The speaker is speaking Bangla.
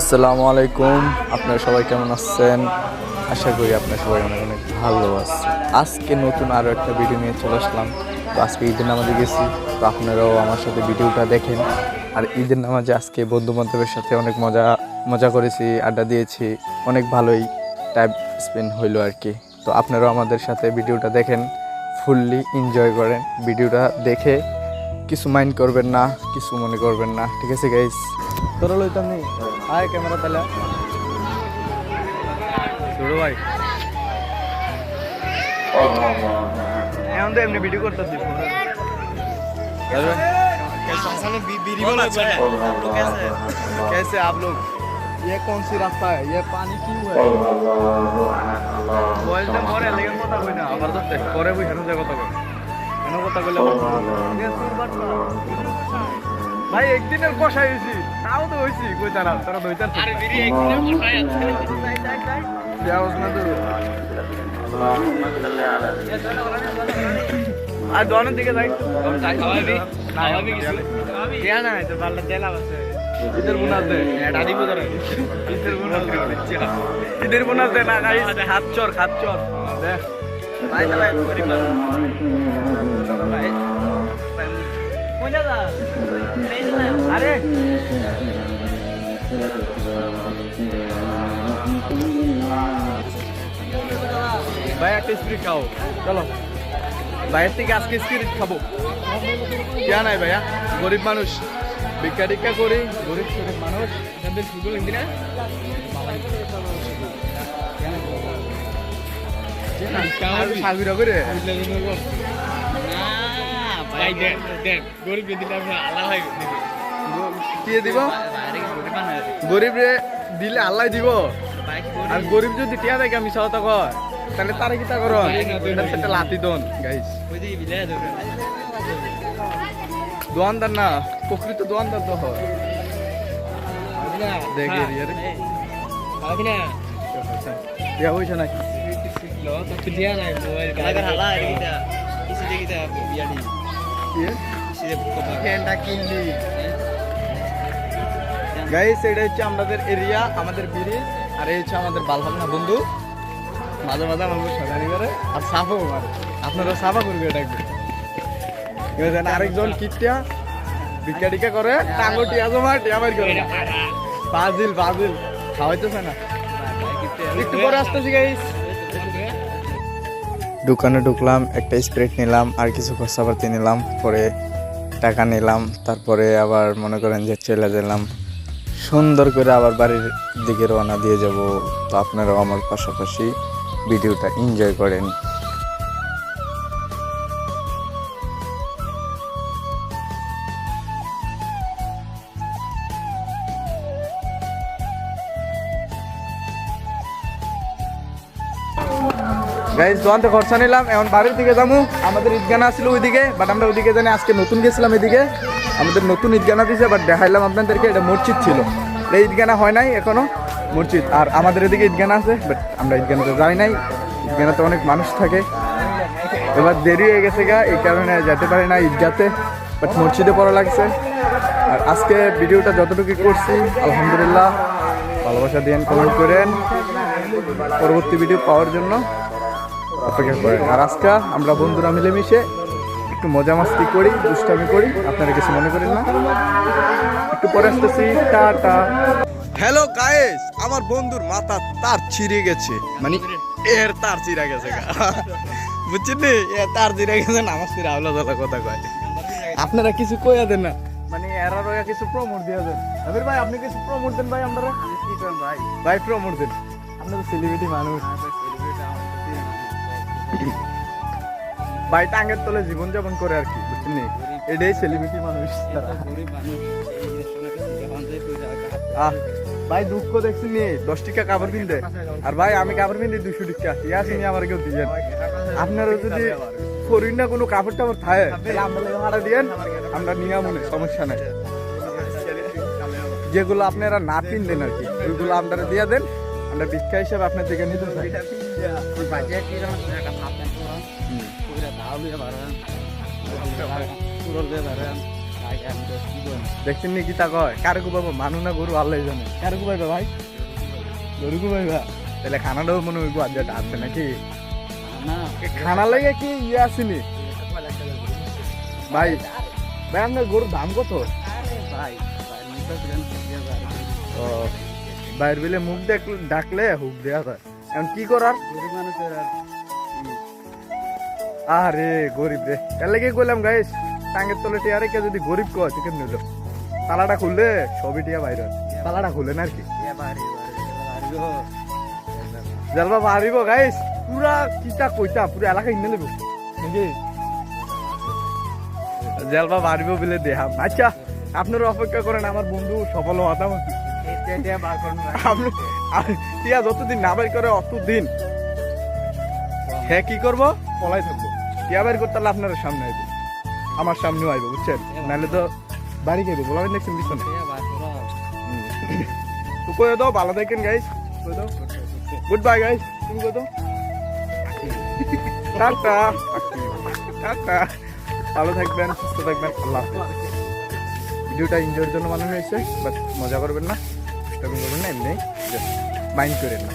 আসসালামু আলাইকুম। আপনারা সবাই কেমন আছেন? আশা করি আপনারা সবাই অনেক অনেক ভালো আছেন। আজকে নতুন আরও একটা ভিডিও নিয়ে চলে আসলাম। তো আজকে ঈদের নামাজে গেছি। তো আপনারাও আমার সাথে ভিডিওটা দেখেন। আর ঈদের নামাজে আজকে বন্ধু বান্ধবের সাথে অনেক মজা মজা করেছি, আড্ডা দিয়েছি। অনেক ভালোই টাইম স্পেন্ড হইল আর কি। তো আপনারাও আমাদের সাথে ভিডিওটা দেখেন। ফুললি এনজয় করেন ভিডিওটা দেখে। কিছু মাইন্ড করবেন না, কিছু মনে করবেন না। ঠিক আছে গাইস তোরা লইতাম নি? আয় ক্যামেরা তাহলে ছোট ভাই এখন তো এমনি ভিডিও করতেছি कैसे आप लोग ये कौन सी रास्ता है ये पानी क्यों है বয়সটা পরে লেগে কথা কই না আবার তো পরে বই হেন কথা কই হেন কথা কইলে ভাই একদিনের কষাই হইছি তাও তো হইছি কই তারা তারা দইতার আরে বিরি একদিনের কষাই আছে যাওস না তো আর দোকানের দিকে যাই খাওয়াবি খাওয়াবি কিছু কেয়া না তো পারলে তেলা আছে বোনাস দে এটা দিব ধরে ঈদের বোনাস দে ঈদের বোনাস দে না গাইস হাত চর হাত চর দে ভাই তাহলে গরিব ভাই একটা স্পিরিট খাও। চলো। বাইরের থেকে আজকে স্পিরিট খাব। কেয়া নাই ভাইয়া? গরিব মানুষ। ভিক্ষা টিক্ষা করি গরিব গরিব মানুষ। এখানদের সুযোগ হিন্দি না? গরিব রে দিলে আল্লাহ দিব। আর গরিব যদি টিয়া দেখে আমি সহতা কর তাহলে তারা কি তা করো? সেটা লাতি দন গাইস। দোয়ানদার না প্রকৃত দোয়ানদার তো হয়। দেখে রে। টিয়া হইছে নাকি? গাইস এটা হচ্ছে আমাদের এরিয়া আমাদের ব্রিজ আর এই হচ্ছে আমাদের বালভাবনা বন্ধু। মাঝে মাঝে আমার সজানি করে, আর সাফও মারে। আপনারা সাফা করবে এটা একটু এবার আরেকজন কিটিয়া ভিক্ষা টিকা করে টাঙ্গো টিয়া জমা টিয়া বাইর করে ফাজিল ফাজিল খাওয়াইতেছে না। একটু পরে আসতেছি গাইস দোকানে ঢুকলাম, একটা স্প্রেট নিলাম, আর কিছু খরচাপাতি নিলাম, পরে টাকা নিলাম, তারপরে আবার মনে করেন যে চলে গেলাম। সুন্দর করে আবার বাড়ির দিকে রওনা দিয়ে যাব। তো আপনারাও আমার পাশাপাশি ভিডিওটা এনজয় করেন। খরচা নিলাম, এখন বাড়ির দিকে যাব। আমাদের ঈদগানা ছিল ওইদিকে বাট আমরা ওইদিকে জানি আজকে নতুন গেছিলাম এদিকে। আমাদের নতুন ঈদগানা দিয়েছে বাট দেখাইলাম আপনাদেরকে, এটা মসজিদ ছিল। এই ঈদগানা হয় নাই এখনও, মসজিদ। আর আমাদের এদিকে ঈদগানা আছে বাট আমরা ঈদগানাতে যাই নাই। ঈদগানাতে অনেক মানুষ থাকে। এবার দেরি হয়ে গেছে গা, এই কারণে যেতে পারি না ঈদগাতে বাট মসজিদে পড়া লাগছে। আর আজকে ভিডিওটা যতটুকু করছি, আলহামদুলিল্লাহ, ভালোবাসা দিয়েন কমেন্ট করেন। পরবর্তী ভিডিও পাওয়ার জন্য অপেক্ষা করেন। আর আজকে আমরা বন্ধুরা মিলেমিশে একটু মজা মাস্তি করি দুষ্টামি করি আপনারা কিছু মনে করেন না। একটু পরে আসতেছি টাটা। হ্যালো গায়েস আমার বন্ধুর মাথা তার ছিঁড়ে গেছে। মানে? এর তার চিরা গেছে গা। বুঝছেন নি? এর তার চিরা গেছে না আমার চিরা আওলা দাদা কথা কয়। আপনারা কিছু কইয়া দেন না। মানে এরা রয়া কিছু প্রমোট দিয়ে দেন। আবির ভাই আপনি কিছু প্রমোট দেন ভাই আমরা কি করেন ভাই ভাই প্রমোট দেন। আপনি তো সেলিব্রিটি মানুষ। ভাই টাঙ্গের তলে জীবন যাপন করে আর কি বুঝছেন এটাই সেলিব্রিটি মানুষ তারা। আহ ভাই দুঃখ দেখছি নি? দশ টাকা কাপড় কিনতে। আর ভাই আমি কাপড় কিনতে দুশো টাকা। ঠিক আছে নি আমার কেউ দিয়েন? আপনারা যদি করিন না কোনো কাপড় টাপড় থাকে তাহলে আমরা ভাড়া দিয়েন। আমরা নিয়ে মনে সমস্যা নাই। যেগুলো আপনারা না কিনলেন আর কি ওইগুলো আপনারা দিয়ে দেন। আমরা ভিক্ষা হিসাবে আপনার থেকে নিতে চাই। দেখছেন নি কি তা কয়? কারে কুবাবো মানু না গরু আল্লাহ জানে। কারে কুবাইবা ভাই? গরু কুবাইবা তাহলে খানাটাও মনে হইব আজ আছে নাকি? খানা? লাগে কি ইয়ে আসেনি ভাই ভাই আপনার গরুর দাম কত? ভাই ও বাইর বিলে মুখ দেখলে ডাকলে হুক দেওয়া যায়। এখন কি করার? মানুষের আর আরে গরিব রে। এর লাগে কইলাম গাইস টাঙ্গের তলে টিয়ারে কে যদি গরিব কয় চিকেন নিল তালাটা খুললে সবই টিয়া বাইরে। তালাটা খুলে না কি? জালবা মারিব গাইস পুরা কিতা কইতা পুরা এলাকা ইনে লইব নাকি? জালবা মারিব বলে দেহাম আচ্ছা আপনারা অপেক্ষা করেন, আমার বন্ধু সফল আ- টিয়া যতদিন না বের করে, অতদিন। হ্যাঁ কি করব? পলাই থাকব। টিয়া বের করতে হলে আপনার সামনে আইব। আমার সামনেও আইব বুঝছেন? নাহলে তো বাড়ি যাইব বলা দেখছেন পিছনে? তো কয়ে দাও ভালো থাকেন গাইস কয়ে দাও। গুড বাই গাইস তুমি কয়ে দাও? টাটা। টাটা। ভালো থাকবেন সুস্থ থাকবেন আল্লাহ। ভিডিওটা এনজয়ের জন্য বানানো হয়েছে বাট মজা করবেন না দুষ্টামি করবেন না এমনি মাইন্ড করেন না।